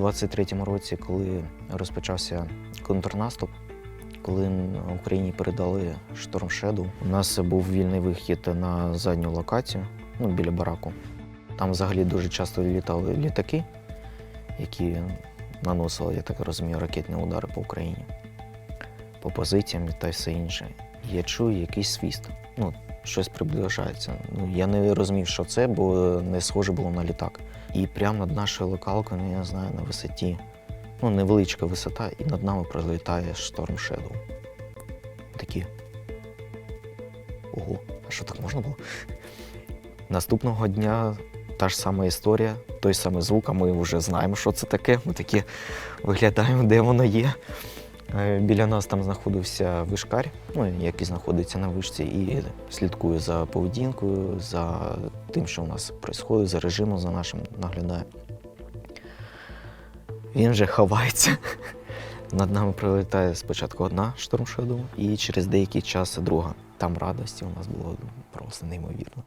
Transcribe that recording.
У 23-му році, коли розпочався контрнаступ, коли Україні передали Шторм Shadow, у нас був вільний вихід на задню локацію, ну, біля бараку. Там взагалі дуже часто літали літаки, які наносили, я так розумію, ракетні удари по Україні, по позиціям та все інше. Я чую якийсь свіст. Ну, щось приближається. Ну, я не розумів, що це, бо не схоже було на літак. І прямо над нашою локалкою, ну, я знаю, на висоті, ну, невеличка висота, і над нами пролітає Шторм Shadow. Такі. Ого, а що так можна було? Наступного дня та ж сама історія, той самий звук, а ми вже знаємо, що це таке. Ми такі виглядаємо, де воно є. Е, Біля нас там знаходився вишкар, ну, який знаходиться на вишці, і слідкує за поведінкою, за тим, що у нас відбувається, за режимом, за нашим наглядає. Він вже ховається. Над нами прилітає спочатку одна штормшеду, і через деякий час друга. Там радості у нас було просто неймовірно.